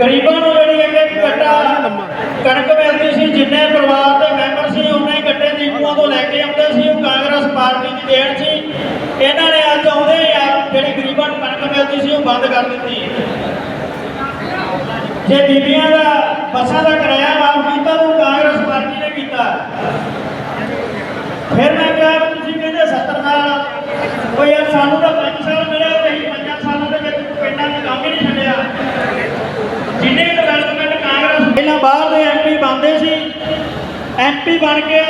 ਗਰੀਬਾਂ ਨੂੰ ਜਿਹੜੀ ਇੱਕ ਇੱਕ ਕਣਕ ਮਿਲਦੀ ਸੀ, ਜਿੰਨੇ ਪਰਿਵਾਰ ਦੇ ਮੈਂਬਰ ਸੀ ਉਹਨੇ ਗੱਟੇ ਦੀਪੂਆਂ ਤੋਂ ਲੈ ਕੇ ਆਉਂਦੇ ਸੀ, ਉਹ ਕਾਂਗਰਸ ਪਾਰਟੀ ਦੀ ਦੇਣ ਸੀ। ਇਹਨਾਂ ਨੇ ਅੱਜ ਆਉਂਦੇ ਹੀ ਆ, ਜਿਹੜੀ ਗਰੀਬਾਂ ਨੂੰ ਕਣਕ ਮਿਲਦੀ ਸੀ, ਉਹ ਬੰਦ ਕਰ ਦਿੱਤੀ। ਜੇ ਬੀਬੀਆਂ ਦਾ ਬੱਸਾਂ ਦਾ ਕਿਰਾਇਆ ਮਾਫ ਕੀਤਾ ਉਹ ਕਾਂਗਰਸ ਪਾਰਟੀ ਨੇ ਕੀਤਾ। ਫਿਰ ਮੈਂ ਕਿਹਾ, ਤੁਸੀਂ ਕਹਿੰਦੇ 70 ਸਾਲ, ਕੋਈ ਯਾਰ ਸਾਨੂੰ ਤਾਂ 5 ਸਾਲ ਮਿਲਿਆ ਤੇ ਅਸੀਂ 5 ਸਾਲਾਂ ਦੇ ਵਿੱਚ ਪਿੰਡਾਂ 'ਚ ਕੰਮ ਹੀ ਨਹੀਂ ਛੱਡਿਆ ਜਿੰਨੇ ਡਿਵੈਲਪਮੈਂਟ ਕਾਂਗਰਸ ਪਹਿਲਾਂ ਬਾਹਰ ਦੇ ਐਮਪੀ ਸੀ। ਐਮਪੀ ਬਣ ਕੇ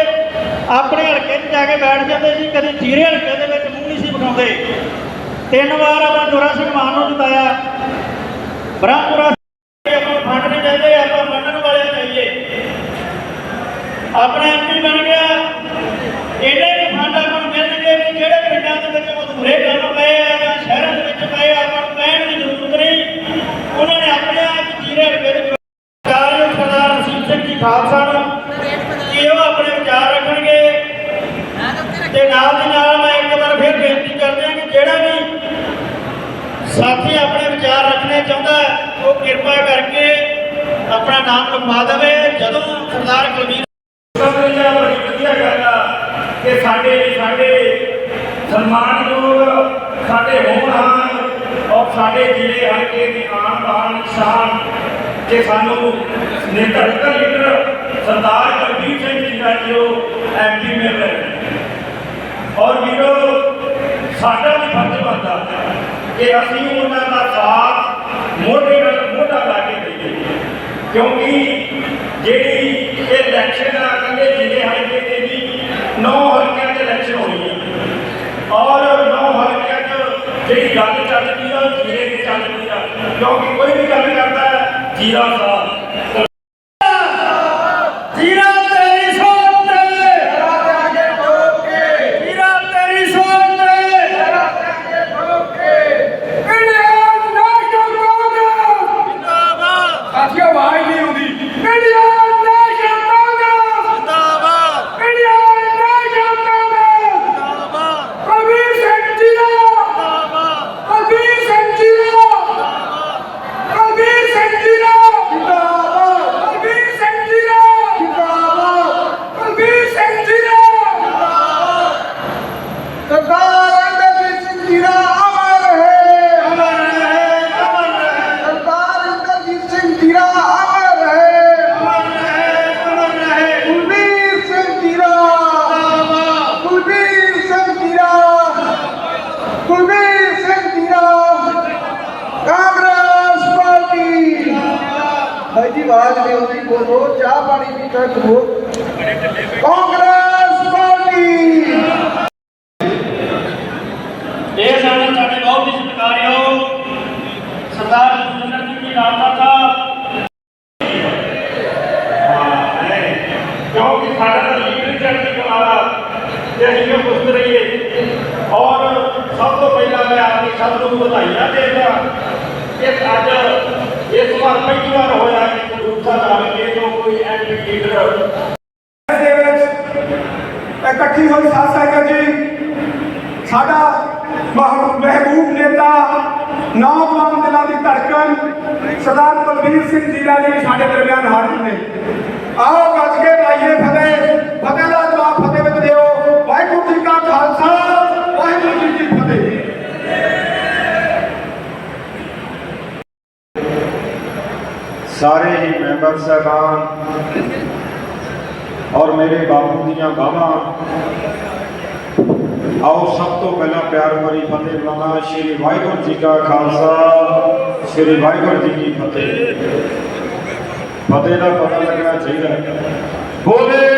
ਆਪਣੇ ਹਲਕੇ 'ਚ ਜਾ ਕੇ ਬੈਠ ਜਾਂਦੇ ਸੀ। ਕਦੇ ਜੀਰੇ ਹਲਕੇ ਦੇ ਵਿੱਚ ਮੂੰਹ ਨਹੀਂ ਸੀ ਵਿਖਾਉਂਦੇ ਤਿੰਨ ਵਾਰ ਆਪਾਂ ਜੋਰਾ ਸਿੰਘ ਮਾਨ ਨੂੰ ਜਿਤਾਇਆ। ਬ੍ਰਹਮਪੁਰਾ ਆਪਾਂ ਫੰਡ ਨਹੀਂ ਦਿੰਦੇ, ਆਪਾਂ ਮੰਨਣ ਵਾਲੇ ਚਾਹੀਏ ਆਪਣਾ ਐਮਪੀ ਬਣ ਗਿਆ। ਇਹਦੇ ਵੀ ਫੰਡ ਆਪਾਂ ਨੂੰ ਮਿਲਣਗੇ ਵੀ ਜਿਹੜੇ ਪਿੰਡਾਂ ਦੇ ਵਿੱਚ ਮਧੂਰੇ ਕੰਮ ਪਏ ਆ ਜਾਂ ਸ਼ਹਿਰਾਂ ਦੇ ਵਿੱਚ ਪਏ ਆ ਆਪਾਂ ਨੂੰ ਕਹਿਣ ਦੀ ਜ਼ਰੂਰਤ ਨਹੀਂ ਉਹਨਾਂ ਨੇ ਆਪਣੇ ਆਪ ਜੀਰੇ ਹਲਕੇ ਦੇ ਕਾਰਜ ਸਰਦਾਰ ਰਸੀਦ ਸਿੰਘ ਜੀ ਖਾਲਸਾ ਕਿ ਉਹ ਆਪਣੇ ਵਿਚਾਰ ਰੱਖਣਗੇ? ਤੇ ਨਾਲ ਦੀ ਨਾਲ ਮੈਂ ਇੱਕ ਵਾਰ ਫਿਰ ਬੇਨਤੀ ਕਰਦਾ ਕਿ ਜਿਹੜਾ ਵੀ ਸਾਥੀ ਆਪਣੇ ਵਿਚਾਰ ਰੱਖਣੇ ਚਾਹੁੰਦਾ ਉਹ ਕਿਰਪਾ ਕਰਕੇ ਆਪਣਾ ਨਾਮ ਲਿਖਵਾ ਦੇਵੇ। ਜਦੋਂ ਸਰਦਾਰ ਕੁਲਵੀਰ ਸਮਝਿਆ ਬੜੀ ਵਧੀਆ ਗੱਲ ਆ ਕਿ ਸਾਡੇ ਸਾਡੇ ਸਨਮਾਨਯੋਗ, ਸਾਡੇ ਹੋਣਹਾਰ ਔਰ ਸਾਡੇ ਜ਼ਿਲ੍ਹੇ ਹਲਕੇ ਦੀ ਆਨ ਬਾਣ ਸ਼ਾਨ ਕਿ ਸਾਨੂੰ ਨੇਤਰ ਲੀਡਰ ਸਰਦਾਰ ਕੁਲਬੀਰ ਸਿੰਘ ਜੀ ਦਾ ਜੋ ਐਮਪੀ ਮਿਲ ਰਹੇ ਨੇ। ਔਰ ਵੀਰੋ ਸਾਡਾ ਵੀ ਫਰਜ਼ ਬਣਦਾ ਕਿ ਅਸੀਂ ਉਹਨਾਂ ਦਾ ਸਾਥ ਮੋਢੇ ਨਾਲ ਮੋਢਾ ਲਾ ਕੇ ਦਈਏ ਕਿਉਂਕਿ ਜਿਹੜੀ ਇਹ ਇਲੈਕਸ਼ਨ ਆ ਕਹਿੰਦੇ ਜ਼ਿਲ੍ਹੇ ਹਲਕੇ ਦੇ ਵੀ ਨੌ ਹਲਕਿਆਂ 'ਚ ਇਲੈਕਸ਼ਨ ਹੋਣੀ ਆ ਔਰ ਨੌ ਹਲਕਿਆਂ 'ਚ ਜਿਹੜੀ ਗੱਲ ਚੱਲਦੀ ਆ ਉਹ ਜ਼ਿਲ੍ਹੇ ਦੀ ਚੱਲਦੀ ਆ ਕਿਉਂਕਿ ਕੋਈ ਵੀ ਗੱਲ ਕਰਦਾ ਹੈ ਜੀਰਾ ਸਾਹਿਬ ਜੀਰਾ ਤੇਰੀ ਸੋਚ ਤੇ ਜੀਰਾ ਤੇਰੀ ਸੋਚ ਤੇ ਜਿੰਦਾਬਾਦ ਸਾਥੀਓ ਆਵਾਜ਼ ਨਹੀਂ ਆਉਂਦੀ ਇੰਡੀਆ ਨੈਸ਼ਨਲ ਕਾਂਗਰਸ ਜਿੰਦਾਬਾਦ ਇੰਡੀਆ ਨੈਸ਼ਨਲ ਕਾਂਗਰਸ ਜਿੰਦਾਬਾਦ ਕਬੀਰ ਸਿੰਘ ਜੀ ਦਾ ਜਿੰਦਾਬਾਦ ਕਬੀਰ ਸਿੰਘ ਜੀ ਦਾ ਕਬੀਰ ਸਿੰਘ ਜੀ ਦਾ ਜਿੰਦਾਬਾਦ ਕਬੀਰ ਸਿੰਘ ਜੀ ਦਾ ਜਿੰਦਾਬਾਦ ਕਬੀਰ ਸਿੰਘ ਜੀ ਦਾ ਸਰਦਾਰ ਇੰਦਰਜੀਤ ਸਿੰਘ ਜੀ ਦਾ ਅਮਰ ਹੈ ਅਮਰ ਰਹੇ ਅਮਰ ਰਹੇ ਸਰਦਾਰ ਇੰਦਰਜੀਤ ਸਿੰਘ ਜੀ ਦਾ ਅਮਰ ਹੈ ਅਮਰ ਰਹੇ ਅਮਰ ਰਹੇ ਕੁਲਬੀਰ ਸਿੰਘ ਜੀ ਦਾ ਜਿੰਦਾਬਾਦ ਕੁਲਬੀਰ ਸਿੰਘ ਜੀ ਦਾ ਕੁਲਬੀਰ ਸਿੰਘ ਜੀ ਦਾ ਕਾਂਗਰਸ ਪਾਰਟੀ ਭਾਈ ਜੀ ਆਵਾਜ਼ ਨਹੀਂ ਆਉਂਦੀ ਬੋਲੋ ਚਾਹ ਪਾਣੀ ਪੀਤਾ ਕਰੋ ਕਾਂਗਰਸ ਪਾਰਟੀ ਇਹ ਸਾਡੇ ਸਾਡੇ ਬਹੁਤ ਹੀ ਸਤਿਕਾਰਯੋਗ ਸਰਦਾਰ ਜਸਵਿੰਦਰ ਸਿੰਘ ਜੀ ਰਾਮਾ ਸਾਹਿਬ ਕਿਉਂਕਿ ਸਾਡਾ ਤਾਂ ਲੀਡਰ ਚੜ੍ਹਦੀ ਕਲਾ ਦਾ ਤੇ ਅਸੀਂ ਉਹ ਪੁੱਛ ਰਹੀਏ ਔਰ ਸਭ ਤੋਂ ਪਹਿਲਾਂ ਮੈਂ ਆਪਣੀ ਸਭ ਨੂੰ ਵਧਾਈਆਂ ਦੇਦਾ ਕਿ ਅੱਜ ਇਸ ਵਾਰ ਪਹਿਲੀ ਵਾਰ ਹੋਇਆ ਕਿ ਕਬੂਤਰ ਨਾਲ ਤੋਂ ਕੋਈ ਐਂਟੀ ਲੀਡਰ ਦੇ ਵਿੱਚ ਇਕੱਠੀ ਹੋਈ ਸਾਧ ਸੰਗਤ ਜੀ, ਸਾਡਾ ਮਹਿਬੂਬ ਨੇਤਾ, ਨੌਜਵਾਨ ਦਿਲਾਂ ਦੀ ਧੜਕਣ, ਸਰਦਾਰ ਬਲਬੀਰ ਸਿੰਘ ਜੀਰਾ ਜੀ ਸਾਡੇ ਦਰਮਿਆਨ ਹਾਜ਼ਰ ਨੇ। ਮੈਂਬਰ ਸਾਹਿਬਾਨ ਔਰ ਮੇਰੇ ਬਾਪੂ ਦੀਆਂ ਬਾਹਾਂ। ਆਓ ਸਭ ਤੋਂ ਪਹਿਲਾਂ ਪਿਆਰ ਭਰੀ ਫਤਿਹ ਬੁਲਾਉਣਾ ਸ਼੍ਰੀ ਵਾਹਿਗੁਰੂ ਜੀ ਕਾ ਖਾਲਸਾ, ਸ਼੍ਰੀ ਵਾਹਿਗੁਰੂ ਜੀ ਕੀ ਫਤਿਹ। ਫਤਿਹ ਦਾ ਪਤਾ ਲੱਗਣਾ ਚਾਹੀਦਾ ਬੋਲੇ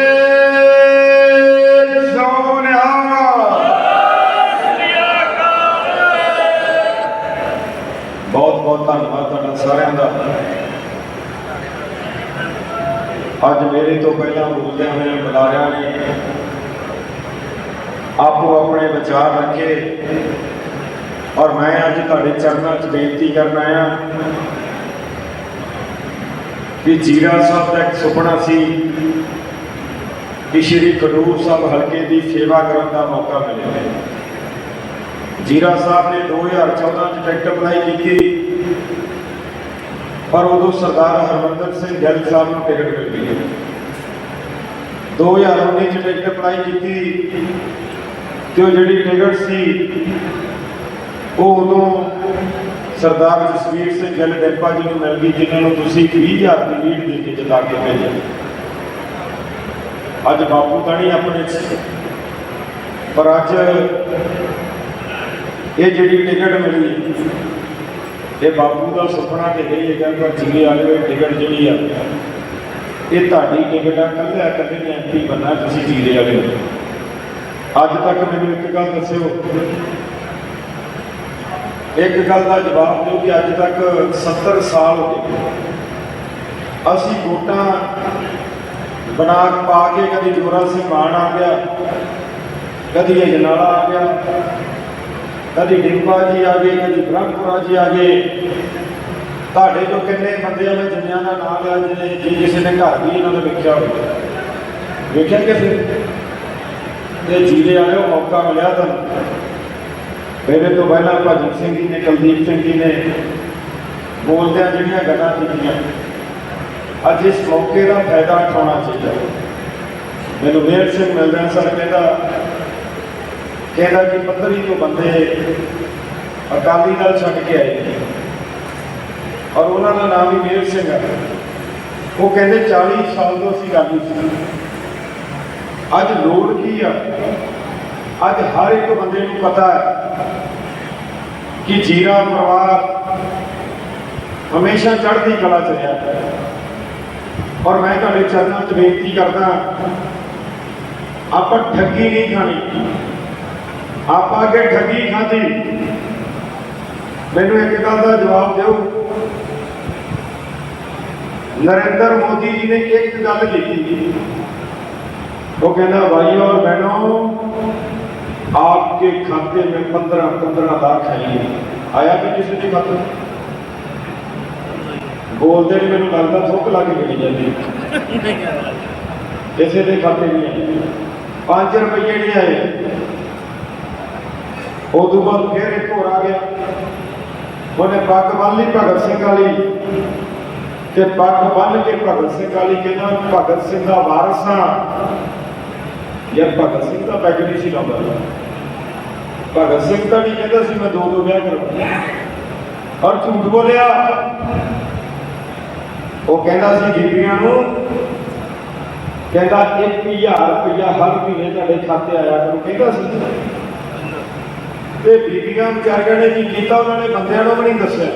ਸੋਨਿਆ ਬਹੁਤ ਬਹੁਤ ਧੰਨਵਾਦ ਤੁਹਾਡਾ ਸਾਰਿਆਂ ਦਾ ਅੱਜ ਮੇਰੇ ਤੋਂ ਪਹਿਲਾਂ ਬੋਲਦਿਆਂ ਹੋਇਆਂ ਬੁਲਾਰਿਆਂ ਨੇ। ਆਪੋ ਆਪਣੇ ਵਿਚਾਰ ਰੱਖੇ। ਔਰ ਮੈਂ ਅੱਜ ਤੁਹਾਡੇ ਚਰਨਾਂ 'ਚ ਬੇਨਤੀ ਕਰਨ ਆਇਆ ਕਿ ਜੀਰਾ ਸਾਹਿਬ ਦਾ ਇੱਕ ਸੁਪਨਾ ਸੀ ਕਿ ਸ਼੍ਰੀ ਖਡੂਰ ਸਾਹਿਬ ਹਲਕੇ ਦੀ ਸੇਵਾ ਕਰਨ ਦਾ ਮੌਕਾ ਮਿਲੇ। ਜੀਰਾ ਸਾਹਿਬ ਨੇ 2014 ਚ ਟਿਕਟ ਅਪਲਾਈ ਕੀਤੀ। ਪਰ ਉਦੋਂ ਸਰਦਾਰ ਹਰਮੰਦਰ ਸਿੰਘ ਗਿੱਲ ਸਾਹਿਬ ਨੂੰ ਟਿਕਟ ਮਿਲ ਗਈ। 2019 ਚ ਟਿਕਟ ਅਪਲਾਈ ਕੀਤੀ ਤੇ ਉਹ ਜਿਹੜੀ ਟਿਕਟ ਸੀ, ਉਹ ਉਦੋਂ ਸਰਦਾਰ ਜਸਵੀਰ ਸਿੰਘ ਗਿੱਲ ਡੇਪਾ ਜੀ ਨੂੰ ਮਿਲ ਗਈ, ਜਿਨ੍ਹਾਂ ਨੂੰ ਤੁਸੀਂ 20000 ਦੀ ਲੀਡ ਦੇ ਕੇ ਜਿਤਾ ਕੇ ਭੇਜਿਆ। ਅੱਜ ਬਾਪੂ ਤਾਂ ਨਹੀਂ ਆਪਣੇ ਚ ਪਰ ਅੱਜ ਇਹ ਜਿਹੜੀ ਟਿਕਟ ਮਿਲੀ, ਇਹ ਬਾਪੂ ਦਾ ਸੁਪਨਾ ਤੇ ਗਈ ਹੈ ਕਿ ਜਿਲੇ ਵਾਲੇ ਇਹ ਟਿਕਟ ਜਿਹੜੀ ਆ ਇਹ ਤੁਹਾਡੀ ਟਿਕਟ ਆ ਕੱਲਿਆ ਕੱਲੇ ਨੇ ਐਮਪੀ ਬੰਨਾ ਤੁਸੀਂ ਜੀਰੇ ਵਾਲੇ ਹੋ। ਅੱਜ ਤੱਕ ਮੈਨੂੰ ਇੱਕ ਗੱਲ ਦੱਸਿਓ। ਇੱਕ ਗੱਲ ਦਾ ਜਵਾਬ ਦਿਓ ਕਿ ਅੱਜ ਤੱਕ 70 ਸਾਲ ਹੋ ਗਏ। ਅਸੀਂ ਵੋਟਾਂ ਬਣਾ ਪਾ ਕੇ ਕਦੀ ਜੋਰਾ ਸਿੰਘ ਮਾਨ ਆ ਗਿਆ, ਕਦੀ ਅਜਨਾਲਾ ਆ ਗਿਆ, ਕਦੀ ਡਿੰਪਾ ਜੀ ਆ ਗਏ, ਕਦੀ ਬ੍ਰਹਮਪੁਰਾ ਜੀ ਆ ਗਏ। ਤੁਹਾਡੇ ਜੋ ਕਿੰਨੇ ਬੰਦੇ ਆ ਮੈਂ ਜਿੰਨਿਆਂ ਦਾ ਨਾਮ ਲਿਆ ਜਿਹਨੇ ਜੇ ਕਿਸੇ ਨੇ ਘਰ ਵੀ ਇਹਨਾਂ ਦਾ ਵੇਖਿਆ ਹੋਵੇ। ਵੇਖਿਆ ਕਿਸੇ ਤੇ ਜੀਰੇ ਵਾਲਿਓ ਮੌਕਾ ਮਿਲਿਆ ਤੁਹਾਨੂੰ, ਮੇਰੇ ਤੋਂ ਪਹਿਲਾਂ ਭਜਨ ਸਿੰਘ ਜੀ ਨੇ, ਕੁਲਦੀਪ ਸਿੰਘ ਜੀ ਨੇ ਬੋਲਦਿਆਂ ਜਿਹੜੀਆਂ ਗੱਲਾਂ ਕੀਤੀਆਂ, ਅੱਜ ਇਸ ਮੌਕੇ ਦਾ ਫਾਇਦਾ ਉਠਾਉਣਾ ਚਾਹੀਦਾ। ਮੈਨੂੰ ਮੇਰ ਸਿੰਘ ਮਿਲਦਾ ਸਰ ਕਹਿੰਦਾ ਕਹਿੰਦਾ ਕਿ ਪੱਤਰੀ ਤੋਂ ਬੰਦੇ ਅਕਾਲੀ ਦਲ ਛੱਡ ਕੇ ਆਏ ਔਰ ਉਹਨਾਂ ਦਾ ਨਾਮ ਵੀ ਮੇਰ ਸਿੰਘ ਹੈ। ਉਹ ਕਹਿੰਦੇ 40 ਸਾਲ ਤੋਂ ਅਸੀਂ ਗਾਂਧੀ ਸੀ। ਅੱਜ ਲੋੜ ਕੀ ਆ? ਅੱਜ ਹਰ ਇੱਕ ਬੰਦੇ ਨੂੰ ਪਤਾ ਹੈ ਕਿ ਜੀਰਾ ਪਰਿਵਾਰ ਹਮੇਸ਼ਾ ਚੜ੍ਹਦੀ ਕਲਾ ਚ ਰਿਹਾ ਔਰ ਮੈਂ ਤੁਹਾਡੇ ਚਰਨਾਂ 'ਚ ਬੇਨਤੀ ਕਰਦਾ ਆਪਾਂ ਠੱਗੀ ਨਹੀਂ ਖਾਣੀ। ਆਪਾਂ ਅੱਗੇ ਠੱਗੀ ਖਾਧੀ। ਮੈਨੂੰ ਇੱਕ ਗੱਲ ਦਾ ਜਵਾਬ ਦਿਓ। ਨਰਿੰਦਰ ਮੋਦੀ ਜੀ ਨੇ ਇੱਕ ਗੱਲ ਕੀਤੀ वो कहना भाइयों और बहनों आपके खाते में पंद्रह पंद्रह लाख है आया कि किसी के खाते में? ਬੋਲਦੇ ਨਹੀਂ ਮੈਨੂੰ ਲੱਗਦਾ ਥੁੱਕ ਲਾ ਕੇ ਗਈ ਜਾਂਦੀ ਕਿਸੇ ਦੇ ਖਾਤੇ ਨਹੀਂ ਆਏ 5 ਰੁਪਏ ਨਹੀਂ ਆਏ ਉਹ ਤੋਂ ਬਾਅਦ ਫਿਰ ਇੱਕ ਹੋਰ ਆ ਗਿਆ ਉਹਨੇ ਪੱਗ ਬੰਨ ਲਈ ਭਗਤ ਸਿੰਘ ਵਾਲੀ ਤੇ ਪੱਗ ਬੰਨ ਕੇ ਭਗਤ ਸਿੰਘ ਵਾਲੀ ਕਹਿੰਦਾ, ਭਗਤ ਸਿੰਘ ਦਾ ਵਾਰਸ ਹਾਂ ਯਾਰ ਭਗਤ ਸਿੰਘ ਦਾ ਪੈਗ ਨਹੀਂ ਸੀ ਲਾਉਂਦਾ। ਭਗਤ ਸਿੰਘ ਤਾਂ ਨਹੀਂ ਕਹਿੰਦਾ ਸੀ, ਮੈਂ ਦੋ ਦੋ ਵਿਆਹ ਕਰਾਂ ਔਰ ਝੂਠ ਬੋਲਿਆ। ਉਹ ਕਹਿੰਦਾ ਸੀ ਬੀਬੀਆਂ ਨੂੰ, ਕਹਿੰਦਾ 1000 ਰੁਪਇਆ ਹਰ ਮਹੀਨੇ ਤੁਹਾਡੇ ਖਾਤੇ ਆਇਆ ਕਰੂ। ਕਹਿੰਦਾ ਸੀ। ਤੇ ਬੀਬੀਆਂ ਵਿਚਾਰੀਆਂ ਨੇ ਕੀ ਕੀਤਾ? ਉਹਨਾਂ ਨੇ ਬੰਦਿਆਂ ਨੂੰ ਵੀ ਨਹੀਂ ਦੱਸਿਆ।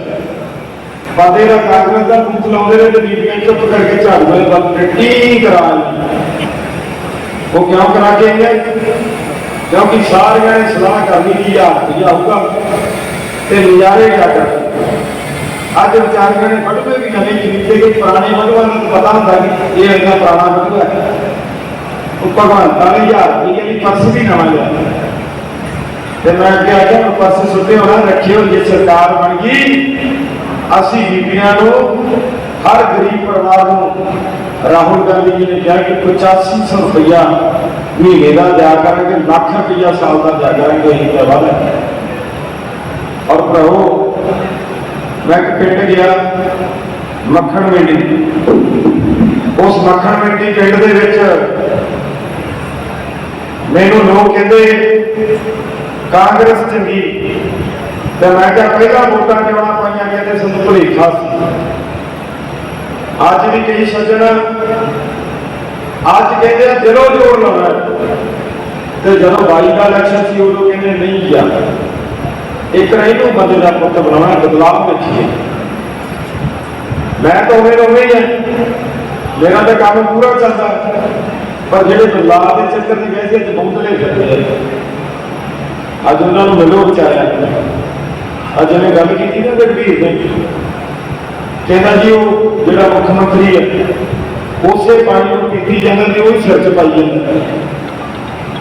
ਬੰਦੇ ਦਾ ਕਾਗਜ਼ ਦਾ ਬੂਥ ਲਾਉਂਦੇ ਨੇ ਤੇ ਬੀਬੀਆਂ ਚੁੱਪ ਕਰਕੇ ਝਾੜੂ ਵਾਲੇ ਬੰਦ ਟੀ ਕਰਾ ਲਈ ਉਹ ਕਿਉਂ ਕਰਾ ਕੇ ਆਏ ਕਿਉਂਕਿ ਸਾਰਿਆਂ ਨੇ ਸਲਾਹ ਕਰਨੀ ਕਿ ਯਾਰ ਕੀ ਆਊਗਾ ਤੇ ਨਜ਼ਾਰੇ ਕਿਆ ਕਰ ਅੱਜ ਵਿਚਾਰੀਆਂ ਨੇ ਬਟੂਏ ਵੀ ਨਵੇਂ ਖਰੀਦੇ ਕਿ ਪੁਰਾਣੇ ਬਟੂਆਂ ਨੂੰ ਪਤਾ ਹੁੰਦਾ ਕਿ ਇਹ ਇੰਨਾ ਪੁਰਾਣਾ ਬਟੂਆ ਹੈ ਉਹ ਭਗਵੰਤਾਂ ਨੇ ਯਾਰ ਕੀ ਕਹਿੰਦੀ ਪਰਸ ਵੀ ਨਵਾਂ ਲਿਆ ਤੇ ਮੈਂ ਅੱਗੇ ਆ ਗਿਆ ਪਰਸ ਸੁੱਤੇ ਹੋਣਾ ਰੱਖਿਓ ਜੇ ਸਰਕਾਰ ਬਣ ਗਈ ਅਸੀਂ ਬੀਬੀਆਂ ਨੂੰ, ਹਰ ਗਰੀਬ ਪਰਿਵਾਰ ਨੂੰ ਰਾਹੁਲ ਗਾਂਧੀ ਜੀ ਨੇ ਕਿਹਾ ਕਿ 8500 ਰੁਪਇਆ ਮਹੀਨੇ ਦਾ ਦਿਆ ਕਰਾਂਗੇ, ਲੱਖ ਰੁਪਇਆ ਸਾਲ ਦਾ ਦਿਆ ਕਰਾਂਗੇ, ਇਹ ਤਾਂ ਵਾਦਾ ਹੈ। ਔਰ ਭਰਾਓ ਮੈਂ ਇੱਕ ਪਿੰਡ ਗਿਆ, ਮੱਖਣ ਮੰਡੀ ਉਸ ਮੱਖਣ ਮੰਡੀ ਪਿੰਡ ਦੇ ਵਿੱਚ ਮੈਨੂੰ ਲੋਕ ਕਹਿੰਦੇ, ਕਾਂਗਰਸ ਚੰਗੀ ਤੇ ਮੈਂ ਕਿਹਾ ਪਹਿਲਾਂ ਵੋਟਾਂ ਚੋਣਾਂ ਨਾ ਪਾਈਆਂ ਕਹਿੰਦੇ ਸਾਨੂੰ ਭੁਲੇਖਾ ਸੀ ਅੱਜ ਵੀ ਕਈ ਸੱਜਣ, ਅੱਜ ਕਹਿੰਦੇ ਆ ਦਿਲੋਂ ਜੋੜ ਲਾਉਣਾ ਤੇ ਜਦੋਂ ਬਾਈ ਦਾ ਇਲੈਕਸ਼ਨ ਸੀ, ਉਦੋਂ ਕਹਿੰਦੇ ਨਹੀਂ ਗਿਆ ਇੱਕ ਨਹੀਂ ਨੂੰ ਬੰਦੇ ਦਾ ਪੁੱਤ ਬਣਾਉਣਾ, ਬਦਲਾਅ ਵੇਖੀਏ। ਮੈਂ ਤਾਂ ਉਵੇਂ ਦਾ ਉਵੇਂ ਹੀ ਹਾਂ ਮੇਰਾ ਤਾਂ ਕੰਮ ਪੂਰਾ ਚੱਲਦਾ। ਪਰ ਜਿਹੜੇ ਬਦਲਾਅ ਦੇ ਚੱਕਰ ਦੀ ਵੈਸੇ ਚ ਬੌਂਦਲੇ ਫਿਰਦੇ ਆ। ਅੱਜ ਉਹਨਾਂ ਨੂੰ ਮਿਲੋ ਵਿਚਾਰਿਆ ਅੱਜ ਉਹਨੇ ਗੱਲ ਕੀਤੀ ਨਾ ਗੜਬੀਰ ਨੇ ਕਹਿੰਦਾ ਜੀ ਉਹ ਜਿਹੜਾ ਮੁੱਖ ਮੰਤਰੀ ਹੈ, ਉਸੇ ਪਾਣੀ ਨੂੰ ਪੀਤੀ ਜਾਂਦਾ ਤੇ ਉਹ ਸਿਰ 'ਚ ਪਾਈ ਜਾਂਦਾ।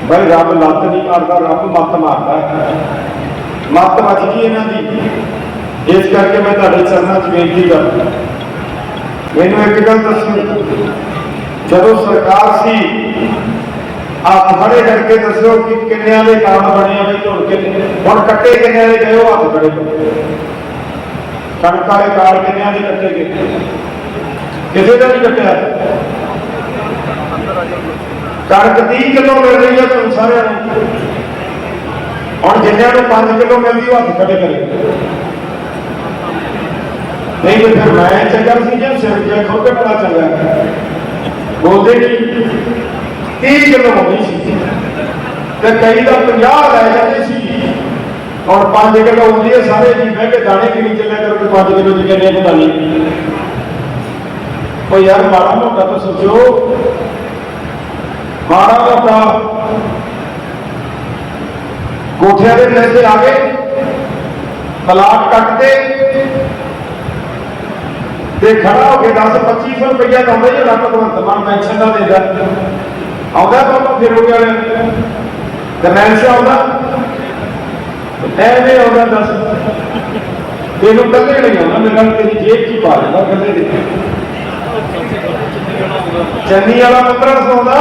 ਬਈ ਰੱਬ ਲੱਤ ਨਹੀਂ ਮਾਰਦਾ, ਰੱਬ ਮੱਤ ਮਾਰਦਾ। ਮੱਤ ਵੱਜ ਗਈ ਇਹਨਾਂ ਦੀ। ਇਸ ਕਰਕੇ ਮੈਂ ਤੁਹਾਡੇ ਚਰਨਾਂ 'ਚ ਬੇਨਤੀ ਕਰਦਾ। ਮੈਨੂੰ ਇੱਕ ਗੱਲ ਦੱਸੋ। ਜਦੋਂ ਸਰਕਾਰ ਸੀ ਹੱਥ ਖੜੇ ਕਰਕੇ ਦੱਸਿਓ ਕਿ ਕਿੰਨਿਆਂ ਦੇ ਕੰਮ ਬਣੇ ਆ ਬਈ ਢੋਲ ਕੇ ਹੁਣ ਕੱਟੇ ਕਿੰਨਿਆਂ ਦੇ ਗਏ? ਉਹ ਹੱਥ ਖੜੇ ਕਰੋ। ਕਣਕ ਵਾਲੇ ਕਾਰਡ ਕਿੰਨਿਆਂ ਦੇ ਕੱਟੇ ਗਏ? ਕਿਸੇ ਦਾ ਨਹੀਂ ਕੱਟਿਆ? ਕਣਕ 30 ਕਿਲੋ ਮਿਲ ਰਹੀ ਹੈ ਤੁਹਾਨੂੰ ਸਾਰਿਆਂ ਨੂੰ। ਹੁਣ ਜਿੰਨਿਆਂ ਨੂੰ 5 ਕਿਲੋ ਮਿਲਦੀ ਉਹ ਹੱਥ ਖੜੇ ਕਰੇ। ਨਹੀਂ ਤੇ ਫਿਰ ਮੈਂ ਚੰਗਾ ਸੀ ਜਾਂ ਸਿਰ ਜੇ ਖੋਕੇ ਬੜਾ ਚੰਗਾ ਬੋਲਦੇ ਨਹੀਂ। 30 ਕਿਲੋ ਹੁੰਦੀ ਸੀ। ਤੇ ਕਈ ਦਾ 50 ਲੈ ਜਾਂਦੇ ਸੀ। ਔਰ 5 ਕਿਲੋ ਹੁੰਦੀ ਹੈ, ਸਾਰੇ ਜੀ ਬਹਿ ਕੇ ਦਾਣੇ ਕਿੰਨੀ ਚੱਲਿਆ ਕਰੋ ਤੇ 5 ਕਿਲੋ ਦੀ ਕਿੰਨੇ ਪਤਾ ਨਹੀਂ ਉਹ ਯਾਰ, ਮਾੜਾ ਮੋਟਾ ਤਾਂ ਸੋਚੋ। ਮਾੜਾ ਮੋਟਾ ਕੋਠਿਆਂ ਦੇ ਪੈਸੇ ਆ ਗਏ। ਪਲਾਟ ਕੱਟਦੇ ਤੇ ਖੜਾ ਹੋ ਕੇ 10 2500 ਰੁਪਈਆ ਤਾਂ ਆਉਂਦਾ ਭਗਵੰਤ ਮਾਨ ਪੈਨਸ਼ਨ ਦਾ ਦਿੰਦਾ ਆਉਂਦਾ ਬਾਬਾ ਫਿਰ ਹੋ ਗਿਆ ਗਰਨੈਲ ਆਉਂਦਾ? ਐਵੇਂ ਆਉਂਦਾ ਦੱਸ। ਤੈਨੂੰ ਕੱਲੇ ਨਹੀਂ ਆਉਂਦਾ ਮੇਰੇ ਨਾਲ ਤੇਰੀ ਜੇਬ 'ਚ ਪਾ ਦਿੰਦਾ ਕੱਲੇ ਦੇ। ਚੰਨੀ ਵਾਲਾ 1500 ਆਉਂਦਾ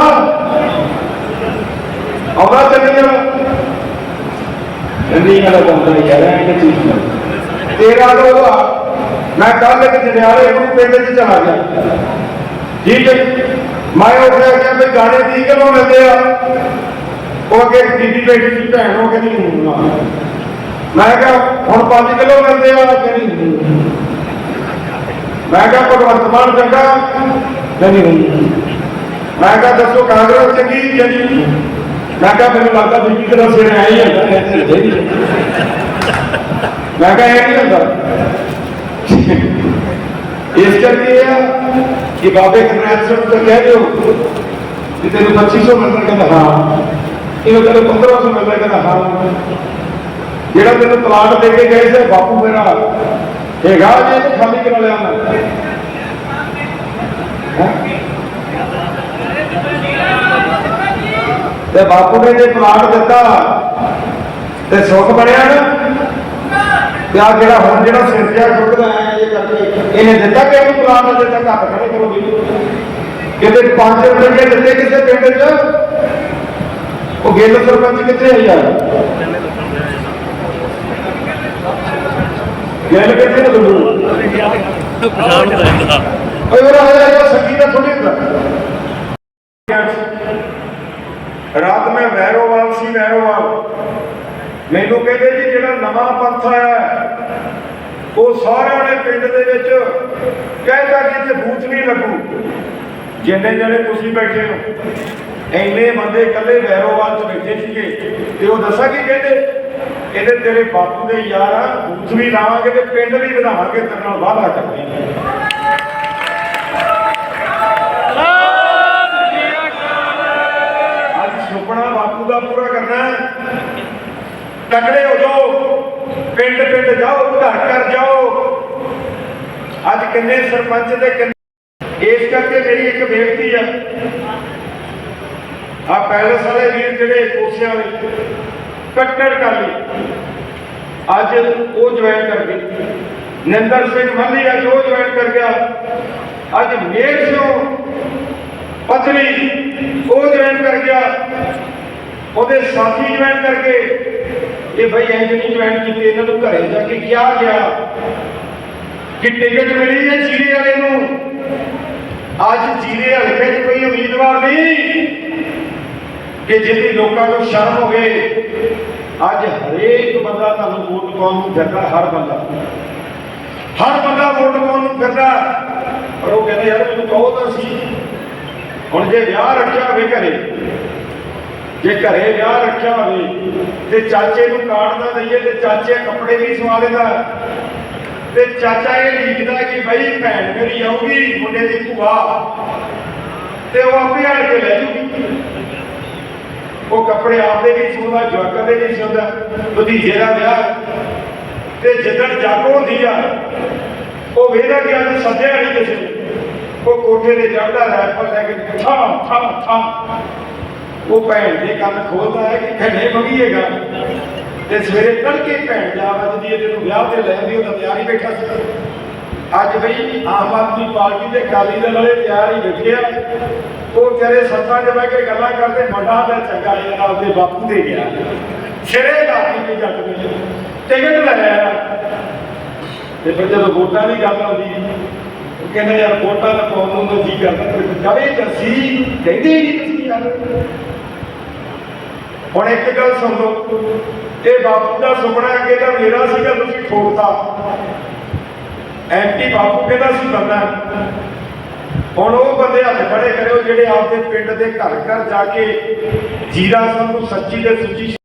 ਆਉਂਦਾ ਚੰਨੀ ਵਾਲਾ? ਚੰਨੀ ਵਾਲਾ ਬੰਦਾ ਯਾਰ ਇਹ ਕਿ ਚੀਜ਼ ਤੇਰਾ ਲੋਹਾ ਮੈਂ ਕੱਲ ਇੱਕ ਜੜਿਆਲੇ ਨੂੰ ਪਿੰਡ 'ਚ ਚਲਾ ਗਿਆ। ਠੀਕ ਹੈ ਮੈਂ ਉੱਥੇ ਕਿਹਾ ਵੀ ਗਾਣੇ 30 ਕਿਲੋ ਮਿਲਦੇ ਆ ਉਹ ਅੱਗੇ ਇੱਕ ਬੀਬੀ ਬੈਠੀ ਸੀ ਭੈਣ ਉਹ ਕਹਿੰਦੀ ਹੂੰ ਨਾ ਮੈਂ ਕਿਹਾ ਹੁਣ 5 ਕਿਲੋ ਮਿਲਦੇ ਆ ਕਹਿੰਦੀ ਹੂੰ ਮੈਂ ਕਿਹਾ ਭਗਵੰਤ ਮਾਨ ਚੰਗਾ ਕਹਿੰਦੀ ਹੂੰ ਮੈਂ ਕਿਹਾ ਦੱਸੋ ਕਾਂਗਰਸ ਚੰਗੀ ਕਹਿੰਦੀ ਹੂੰ। ਮੈਂ ਕਿਹਾ ਮੈਨੂੰ ਲੱਗਦਾ ਬੀਬੀ ਤੇਰਾ ਸਿਰ ਆਈ ਹੀ ਹੁੰਦਾ ਹੈ ਤੇ ਦੇ ਦੀ ਮੈਂ ਕਿਹਾ ਇਹ ਨਹੀਂ ਹੁੰਦਾ ਇਸ ਕਰਕੇ ਇਹ ਆ ਕਿ ਬਾਬੇ ਖਰਨਾਥ ਸਿੰਘ ਨੂੰ ਤਾਂ ਕਹਿ ਦਿਓ ਕਿ ਤੈਨੂੰ 2500 ਮਿਲਦਾ ਕਹਿੰਦਾ ਹਾਂ। ਇਹਨੂੰ ਤੈਨੂੰ 1500 ਮਿਲਦਾ ਕਹਿੰਦਾ ਹਾਂ। ਜਿਹੜਾ ਤੈਨੂੰ ਪਲਾਟ ਦੇ ਕੇ ਗਏ ਸੀ, ਬਾਪੂ ਮੇਰਾ। ਹੈਗਾ ਜੇ ਇਹ ਖਾਲੀ ਕਰਾ ਲਿਆ ਮੈਂ ਤੇ ਬਾਪੂ ਨੇ ਜੇ ਪਲਾਟ ਦਿੱਤਾ, ਤੇ ਸੁੱਖ ਬਣਿਆ ਨਾ? ਤੇ ਆ ਜਿਹੜਾ ਹੁਣ ਜਿਹੜਾ ਸਿਰ ਤੇ ਖੁੱਟਦਾ ਹੈ ਇਹਨੇ ਦਿੱਤਾ ਕਿ ਇਹਨੂੰ ਪਲਾਟ ਨਾ ਦਿੱਤਾ, ਘੱਟ ਖੜੇ ਕਰੋ ਵੀ ਕਿਤੇ 5 ਰੁਪਏ ਦਿੱਤੇ ਕਿਸੇ ਪਿੰਡ 'ਚ? ਉਹ ਗਿੱਲ ਸਰਪੰਚ ਕਿੱਥੇ ਹੈ ਯਾਰ? ਗਿੱਲ ਕਿੱਥੇ ਨੇ ਤੁਹਾਨੂੰ ਪਛਾਣ ਲੈਂਦਾ ਓਏ ਉਹ ਰਾਜਾ ਸੰਗੀ ਦਾ ਥੋੜੀ ਹੁੰਦਾ। ਰਾਤ ਮੈਂ ਵੈਰੋਵਾਲ ਸੀ, ਵੈਰੋਵਾਲ। ਮੈਨੂੰ ਕਹਿੰਦੇ ਜੀ ਜਿਹੜਾ ਨਵਾਂ ਪੰਥ ਆਇਆ ਉਹ ਸਾਰਿਆਂ ਨੇ ਪਿੰਡ ਦੇ ਵਿੱਚ ਕਹਿੰਦਾ ਕਿ ਇੱਥੇ ਬੂਥ ਨਹੀਂ ਲੱਗੂ। ਜਿੰਨੇ ਜਣੇ ਤੁਸੀਂ ਬੈਠੇ ਹੋ ਇੰਨੇ ਬੰਦੇ ਇਕੱਲੇ ਵੈਰੋਵਾਲ 'ਚ ਬੈਠੇ ਸੀਗੇ। ਤੇ ਉਹ ਦੱਸਾਂ ਕੀ ਕਹਿੰਦੇ? ਇਹਦੇ ਤੇਰੇ ਬਾਪੂ ਦੇ ਯਾਰ ਆ, ਬੂਥ ਵੀ ਲਾਵਾਂਗੇ ਤੇ ਪਿੰਡ ਵੀ ਵਧਾਵਾਂਗੇ ਤੇਰੇ ਨਾਲ ਵਾਅਦਾ ਕਰਦੇ ਅੱਜ ਸੁਪਨਾ ਬਾਪੂ ਦਾ ਪੂਰਾ ਕਰਨਾ ਤਕੜੇ ਹੋ ਜਾਓ। ਪਿੰਡ ਪਿੰਡ ਜਾਓ, ਘਰ ਘਰ ਜਾਓ। ਅੱਜ ਕਿੰਨੇ ਸਰਪੰਚ ਦੇ ਇਸ ਕਰਕੇ ਮੇਰੀ ਇੱਕ ਬੇਨਤੀ ਆ। ਆ ਪੈਲਸ ਵਾਲੇ ਵੀਰ ਜਿਹੜੇ ਕੋਸਿਆਂ ਵਾਲੇ, ਕੱਟੜ ਕਰ ਲਈ। ਅੱਜ ਉਹ ਜੁਆਇਨ ਕਰ ਗਏ। ਨਿੰਦਰ ਸਿੰਘ ਮੱਲੀ ਅੱਜ ਉਹ ਜੁਆਇਨ ਕਰ ਗਿਆ। ਅੱਜ ਮੇਰ ਸਿੰਘ ਪਤਨੀ ਉਹ ਜੁਆਇਨ ਕਰ ਗਿਆ। ਉਹਦੇ ਸਾਥੀ ਜੁਆਇਨ ਕਰ ਗਏ। ਇਹ ਬਈ ਇੰਜ ਨਹੀਂ ਜੁਆਇਨ ਕੀਤੇ ਇਹਨਾਂ ਨੂੰ ਘਰੇ ਜਾ ਕੇ ਕਿਹਾ ਗਿਆ? ਕਿ ਟਿਕਟ ਮਿਲੀ ਹੈ ਜੀਰੇ ਵਾਲੇ ਨੂੰ। ਅੱਜ ਜੀਰੇ ਹਲਕੇ 'ਚ ਕੋਈ ਉਮੀਦਵਾਰ ਨਹੀਂ। ਕਿ ਜਿਹਦੀ ਲੋਕਾਂ ਨੂੰ ਸ਼ਰਮ ਹੋਵੇ। ਅੱਜ ਹਰੇਕ ਬੰਦਾ ਤੁਹਾਨੂੰ ਵੋਟ ਪਾਉਣ ਨੂੰ ਫਿਰਦਾ, ਹਰ ਬੰਦਾ। ਹਰ ਬੰਦਾ ਵੋਟ ਪਾਉਣ ਨੂੰ ਫਿਰਦਾ। ਪਰ ਉਹ ਕਹਿੰਦੇ, ਯਾਰ ਮੈਨੂੰ ਕਹੋ ਤਾਂ ਸੀ ਹੁਣ ਜੇ ਵਿਆਹ ਰੱਖਿਆ ਹੋਵੇ ਘਰੇ ਜੇ ਘਰੇ ਵਿਆਹ ਰੱਖਿਆ ਹੋਵੇ ਤੇ ਚਾਚੇ ਨੂੰ ਕਾਰਡ ਨਾ ਦਈਏ ਤੇ ਚਾਚੇ ਕੱਪੜੇ ਨਹੀਂ ਸਵਾ ਦੇਦਾ। ਤੇ ਚਾਚਾ ਇਹ ਲਿਖਦਾ ਕਿ ਭਾਈ ਭੈਣ ਮੇਰੀ ਆਊਗੀ, ਮੁੰਡੇ ਦੀ ਭੂਆ। ਤੇ ਉਹ ਆਪੇ ਆਣ ਕੇ ਲੈ ਜੂਗੀ। ਉਹ ਕੱਪੜੇ ਆਪਦੇ ਵੀ ਸੌਂਦਾ ਜਵਾਕਾਂ ਦੇ ਵੀ ਸੌਂਦਾ ਭਤੀਜੇ ਦਾ ਵਿਆਹ। ਤੇ ਜਿੱਦਣ ਜਾਗੋ ਹੁੰਦੀ ਆ, ਉਹ ਵੇਦਾ ਕਿ ਅੱਜ ਸੱਦਿਆ ਨਹੀਂ ਕਿਸੇ ਉਹ ਕੋਠੇ ਤੇ ਚੜਦਾ ਰਾਈਫਲ ਲੈ ਕੇ ਠਾ ਠਾ ਠਾ ਉਹ ਭੈਣ ਦੇ ਕੰਨ ਖੋਲਦਾ ਹੈ ਕਿ ਘਣੇ ਮੰਗੀਏਗਾ। ਤੇ ਸਵੇਰੇ ਤੜਕੇ ਭੈਣ ਜਾ ਵੱਜਦੀ ਹੈ ਤੈਨੂੰ ਵਿਆਹ ਤੇ ਲੈ ਆਉਂਦੀ ਤਿਆਰ ਹੀ ਬੈਠਾ ਸੀ। ਅੱਜ ਬਈ ਆਮ ਆਦਮੀ ਪਾਰਟੀ ਦੇ ਅਕਾਲੀ ਦਲ ਵਾਲੇ ਤਿਆਰ ਹੀ ਬੈਠੇ ਉਹ ਤੇਰੇ ਸੱਤਾਂ 'ਚ ਬਹਿ ਕੇ ਗੱਲਾਂ ਕਰਦੇ, ਮੁੰਡਾ ਤਾਂ ਚੰਗਾ ਇਹ ਆਪਦੇ ਬਾਪੂ ਦੇ ਗਿਆ। ਸਿਰੇ ਲਾਤੀ ਨੇ ਜੱਟ ਨੇ। ਟਿਕਟ ਲੈ ਤੇ ਫਿਰ ਜਦੋਂ ਵੋਟਾਂ ਦੀ ਗੱਲ ਆਉਂਦੀ, ਉਹ ਕਹਿੰਦੇ ਯਾਰ ਵੋਟਾਂ ਤਾਂ ਪਾਉਣ ਨੂੰ ਤਾਂ ਜੀ ਕਰਦਾ। ਕਵੇ ਜਾਵੇ ਕਹਿੰਦੇ ਨਹੀਂ ਤੁਸੀਂ ਯਾਰ। ਹੁਣ ਇੱਕ ਗੱਲ ਸੁਣ ਲਓ। ਇਹ ਬਾਪੂ ਦਾ ਸੁਪਨਾ ਅੱਗੇ ਤਾਂ ਮੇਰਾ ਸੀਗਾ, ਤੁਸੀਂ ਠੋਕਤਾ। ਐਮਪੀ ਬਾਪੂ ਕਹਿੰਦਾ ਸੀ ਬੰਦਾ। ਹੁਣ ਉਹ ਬੰਦੇ ਹੱਥ ਖੜੇ ਕਰਿਓ, ਜਿਹੜੇ ਆਪਦੇ ਪਿੰਡ ਦੇ ਘਰ ਘਰ ਜਾ ਕੇ ਜੀਰਾ ਸਿੰਘ ਨੂੰ ਸੱਚੀ ਤੇ ਸੁੱਚੀ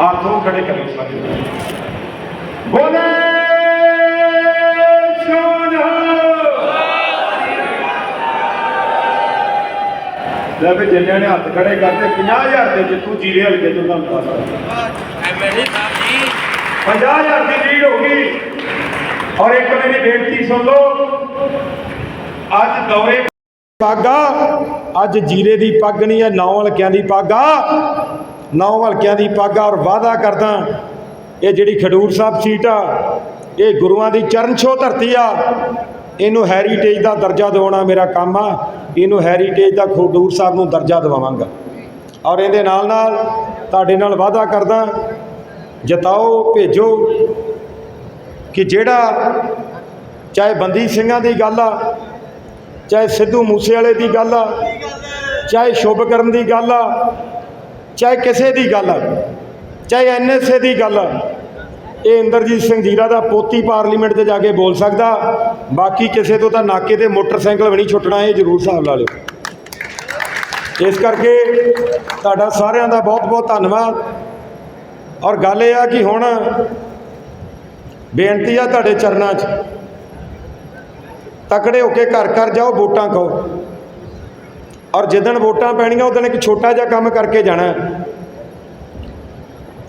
ਹੱਥੋਂ ਖੜੇ ਕਰਿਓ ਸਾਰੇ ਬੋਲੇ ਸੋਨਾ ਲੈ ਵੀ ਜਿੰਨਿਆਂ ਨੇ ਹੱਥ ਖੜੇ ਕਰਤੇ 50000 ਦੇ ਜਿੱਤੂ ਜੀਰੇ ਹਲਕੇ ਤੋਂ ਤੁਹਾਨੂੰ ਦੱਸਦਾ। ਐਮਐਲਏ ਸਾਹਿਬ ਜੀ 50000 ਦੀ ਲੀਡ ਹੋ ਗਈ। ਔਰ ਇੱਕ ਮੇਰੀ ਬੇਨਤੀ ਸੁਣ ਲਓ, ਅੱਜ ਦੌਰੇ ਪਾਗਾ, ਅੱਜ ਜੀਰੇ ਦੀ ਪੱਗ ਨਹੀਂ ਹੈ, ਨੌ ਹਲਕਿਆਂ ਦੀ ਪੱਗ ਆ। ਨੌ ਹਲਕਿਆਂ ਦੀ ਪੱਗ ਆ ਔਰ ਵਾਅਦਾ ਕਰਦਾ, ਇਹ ਜਿਹੜੀ ਖਡੂਰ ਸਾਹਿਬ ਸੀਟ ਆ, ਇਹ ਗੁਰੂਆਂ ਦੀ ਚਰਨ ਛੋਹ ਧਰਤੀ ਆ। ਇਹਨੂੰ ਹੈਰੀਟੇਜ ਦਾ ਦਰਜਾ ਦਿਵਾਉਣਾ ਮੇਰਾ ਕੰਮ ਆ। ਇਹਨੂੰ ਹੈਰੀਟੇਜ ਦਾ ਖਡੂਰ ਸਾਹਿਬ ਨੂੰ ਦਰਜਾ ਦਿਵਾਵਾਂਗਾ। ਔਰ ਇਹਦੇ ਨਾਲ ਨਾਲ ਤੁਹਾਡੇ ਨਾਲ ਵਾਅਦਾ ਕਰਦਾ, ਜਤਾਓ, ਭੇਜੋ ਕਿ ਜਿਹੜਾ ਚਾਹੇ ਬੰਦੀ ਸਿੰਘਾਂ ਦੀ ਗੱਲ ਆ, ਚਾਹੇ ਸਿੱਧੂ ਮੂਸੇ ਵਾਲੇ ਦੀ ਗੱਲ ਆ, ਚਾਹੇ ਸ਼ੁਭਕਰਨ ਦੀ ਗੱਲ ਆ, ਚਾਹੇ ਕਿਸੇ ਦੀ ਗੱਲ ਆ, ਚਾਹੇ ਐਨਐਸਏ ਦੀ ਗੱਲ ਆ ਇਹ ਇੰਦਰਜੀਤ ਸਿੰਘ ਜੀਰਾ ਦਾ ਪੋਤੀ ਪਾਰਲੀਮੈਂਟ 'ਤੇ ਜਾ ਕੇ ਬੋਲ ਸਕਦਾ। ਬਾਕੀ ਕਿਸੇ ਤੋਂ ਤਾਂ ਨਾਕੇ ਤੇ ਮੋਟਰਸਾਈਕਲ ਵੀ ਨਹੀਂ ਛੁੱਟਣਾ, ਇਹ ਜ਼ਰੂਰ ਹਿਸਾਬ ਲਾ ਲਿਓ। ਇਸ ਕਰਕੇ ਤੁਹਾਡਾ ਸਾਰਿਆਂ ਦਾ ਬਹੁਤ ਬਹੁਤ ਧੰਨਵਾਦ। ਔਰ ਗੱਲ ਇਹ ਆ ਕਿ ਹੁਣ ਬੇਨਤੀ ਆ ਤੁਹਾਡੇ ਚਰਨਾਂ 'ਚ। ਤਕੜੇ ਹੋ ਕੇ ਘਰ ਘਰ ਜਾਓ, ਵੋਟਾਂ ਖਾਓ। ਔਰ ਜਿੱਦਣ ਵੋਟਾਂ ਪੈਣੀਆਂ ਉਦੋਂ ਇੱਕ ਛੋਟਾ ਜਿਹਾ ਕੰਮ ਕਰਕੇ ਜਾਣਾ।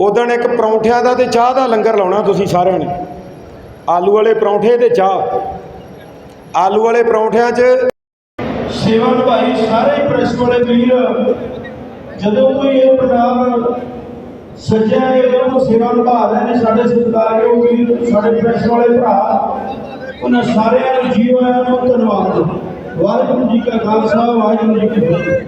ਉਦੋਂ ਇੱਕ ਪਰੌਂਠਿਆਂ ਦਾ ਤੇ ਚਾਹ ਦਾ ਲੰਗਰ ਲਾਉਣਾ ਤੁਸੀਂ ਸਾਰਿਆਂ ਨੇ। ਆਲੂ ਵਾਲੇ ਪਰੌਂਠੇ ਤੇ ਚਾਹ। ਆਲੂ ਵਾਲੇ ਪਰੌਂਠਿਆਂ 'ਚ ਸੇਵਾ ਨਿਭਾਈ ਸਾਰੇ ਪ੍ਰੈਸ ਵਾਲੇ ਵੀਰ ਜਦੋਂ ਕੋਈ ਇਹ ਪੰਜਾਬ ਸੱਜਿਆ ਇਹ ਉਹ ਸੇਵਾ ਨਿਭਾ ਰਹੇ ਨੇ ਸਾਡੇ ਸਤਿਕਾਰਯੋਗ ਵੀਰ ਸਾਡੇ ਪ੍ਰੈਸ ਵਾਲੇ ਭਰਾ। ਉਹਨਾਂ ਸਾਰਿਆਂ ਨੂੰ ਜੀ ਆਇਆਂ ਨੂੰ ਧੰਨਵਾਦ। ਵਾਹਿਗੁਰੂ ਜੀ ਕਾ ਖਾਲਸਾ ਵਾਹਿਗੁਰੂ ਜੀ ਕੀ ਫਤਿਹ।